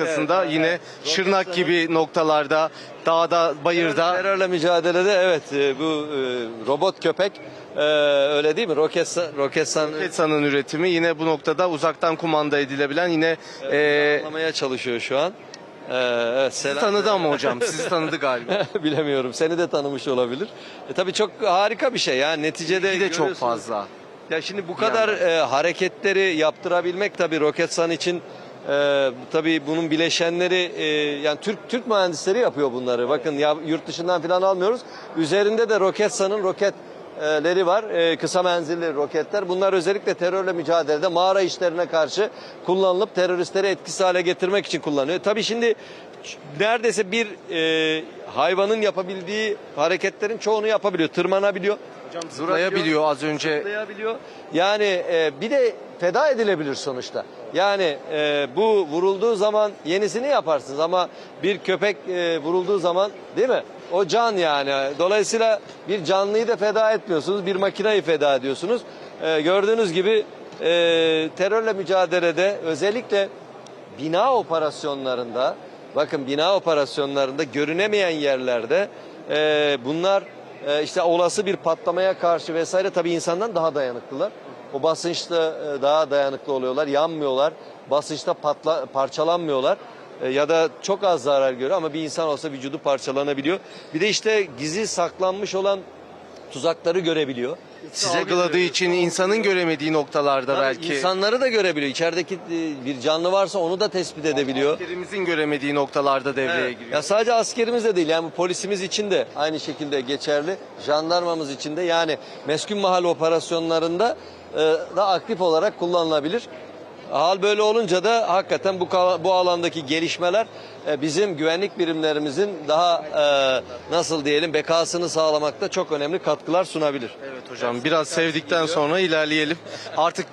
arkasında Evet, yine evet. Şırnak gibi noktalarda, dağda, bayırda Terörle mücadelede evet e, bu e, robot köpek e, öyle değil mi? Roketsan, Roketsan Roketsan'ın üretimi yine bu noktada uzaktan kumanda edilebilen yine e, anlamaya çalışıyor şu an. Evet, sizi tanıdı ama hocam sizi tanıdı galiba. Bilemiyorum. Seni de tanımış olabilir. E, tabii çok harika bir şey ya. Neticede de çok fazla. Ya şimdi bu kadar e, hareketleri yaptırabilmek tabii Roketsan için e, tabii bunun bileşenleri e, yani Türk Türk mühendisleri yapıyor bunları. Bakın ya yurt dışından falan almıyoruz. Üzerinde de Roketsan'ın roketleri var. E, kısa menzilli roketler. Bunlar özellikle terörle mücadelede mağara işlerine karşı kullanılıp teröristleri etkisiz hale getirmek için kullanılıyor. Tabii şimdi neredeyse bir e, hayvanın yapabildiği hareketlerin çoğunu yapabiliyor. Tırmanabiliyor. Zıplayabiliyor az önce. Zıplayabiliyor. Yani e, bir de feda edilebilir sonuçta. Yani e, bu vurulduğu zaman yenisini yaparsınız ama bir köpek e, vurulduğu zaman değil mi? O can yani. Dolayısıyla bir canlıyı da feda etmiyorsunuz. Bir makineyi feda ediyorsunuz. E, gördüğünüz gibi e, terörle mücadelede özellikle bina operasyonlarında bakın bina operasyonlarında görünemeyen yerlerde e, bunlar e, işte olası bir patlamaya karşı vesaire tabii insandan daha dayanıklılar. O basınçta e, daha dayanıklı oluyorlar, yanmıyorlar. Basınçta patla, parçalanmıyorlar. E, ya da çok az zarar görüyor ama bir insan olsa vücudu parçalanabiliyor. Bir de işte gizli saklanmış olan tuzakları görebiliyor. Size algıladığı için insanın göremediği noktalarda Tabii belki. insanları da görebiliyor. İçerideki e, bir canlı varsa onu da tespit edebiliyor. Askerimizin göremediği noktalarda devreye Evet. giriyor. Ya sadece askerimiz de değil yani bu polisimiz için de aynı şekilde geçerli. Jandarmamız için de yani meskun mahal operasyonlarında e, da aktif olarak kullanılabilir. Hal böyle olunca da hakikaten bu bu alandaki gelişmeler e, bizim güvenlik birimlerimizin daha e, nasıl diyelim bekasını sağlamakta çok önemli katkılar sunabilir. Evet hocam biraz sevdikten sonra ilerleyelim. Artık